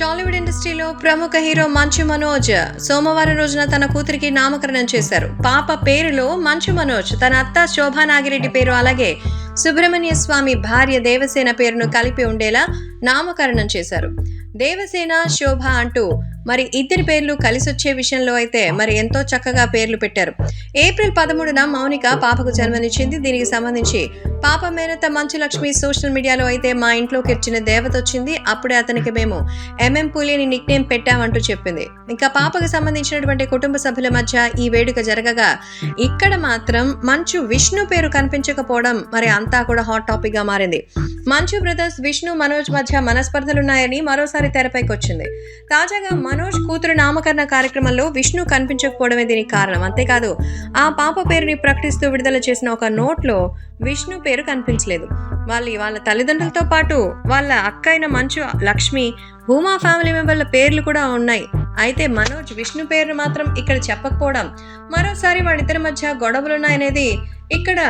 టాలీవుడ్ ఇండస్ట్రీలో ప్రముఖ హీరో మంచు మనోజ్ సోమవారం రోజున తన కూతురికి నామకరణం చేశారు. పాప పేరులో మంచు మనోజ్ తన అత్త శోభా నాగిరెడ్డి పేరు అలాగే సుబ్రహ్మణ్య స్వామి భార్య దేవసేన పేరును కలిపి ఉండేలా నామకరణం చేశారు. దేవసేన శోభ అంటూ మరి ఇద్దరి పేర్లు కలిసొచ్చే విషయంలో అయితే మరి ఎంతో చక్కగా పేర్లు పెట్టారు. ఏప్రిల్ పదమూడున మౌనిక పాపకు జన్మనిచ్చింది. దీనికి సంబంధించి పాప మేనత మంచు లక్ష్మి సోషల్ మీడియాలో అయితే మా ఇంట్లోకి వచ్చిన దేవత వచ్చింది. అప్పుడే అతనికి మేము ఎంఎం పులిని నిక్ నేమ్ పెట్టామంటూ చెప్పింది. ఇంకా పాపకు సంబంధించినటువంటి కుటుంబ సభ్యుల మధ్య ఈ వేడుక జరగగా ఇక్కడ మాత్రం మంచు విష్ణు పేరు కనిపించకపోవడం మరి అంతా కూడా హాట్ టాపిక్గా మారింది. మంచు బ్రదర్స్ విష్ణు మనోజ్ మధ్య మనస్పర్ధలున్నాయని మరోసారి తెరపైకి వచ్చింది. తాజాగా మనోజ్ కూతురు నామకరణ కార్యక్రమంలో విష్ణు కనిపించకపోవడమే దీనికి కారణం. అంతేకాదు ఆ పాప పేరుని ప్రకటిస్తూ విడుదల చేసిన ఒక నోట్లో విష్ణు పేరు కనిపించలేదు. వాళ్ళ వాళ్ళ తల్లిదండ్రులతో పాటు వాళ్ళ అక్కైన మంచు లక్ష్మి భూమా ఫ్యామిలీ మెంబర్ల పేర్లు కూడా ఉన్నాయి. అయితే మనోజ్ విష్ణు పేరును మాత్రం ఇక్కడ చెప్పకపోవడం మరోసారి వాళ్ళిద్దరి మధ్య గొడవలున్నాయనేది ఇక్కడ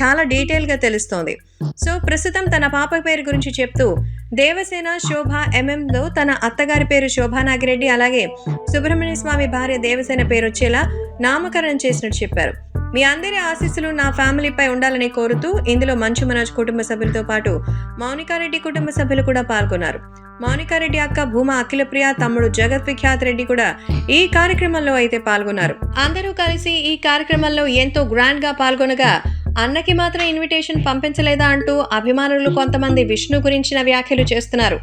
చాలా డీటెయిల్గా తెలుస్తోంది. సో ప్రస్తుతం తన పాప పేరు గురించి చెప్తూ దేవసేన శోభ ఎంఎంలో తన అత్తగారి పేరు శోభా నాగిరెడ్డి అలాగే సుబ్రహ్మణ్య స్వామి భార్య దేవసేన పేరు వచ్చేలా నామకరణం చేసినట్టు చెప్పారు. మీ అందరి ఆశీస్సులు నా ఫ్యామిలీపై ఉండాలని కోరుతూ ఇందులో మంచు మనోజ్ కుటుంబ సభ్యులతో పాటు మౌనికారెడ్డి కుటుంబ సభ్యులు కూడా పాల్గొన్నారు. మౌనికారెడ్డి అక్క భూమా అఖిలప్రియ తమ్ముడు జగత్ విఖ్యాత్ రెడ్డి కూడా ఈ కార్యక్రమంలో అయితే పాల్గొన్నారు. అందరూ కలిసి ఈ కార్యక్రమంలో ఎంతో గ్రాండ్గా పాల్గొనగా అన్నకి మాత్రం ఇన్విటేషన్ పంపించలేదా అంటూ అభిమానులు కొంతమంది విష్ణు గురించిన వ్యాఖ్యలు చేస్తున్నారు.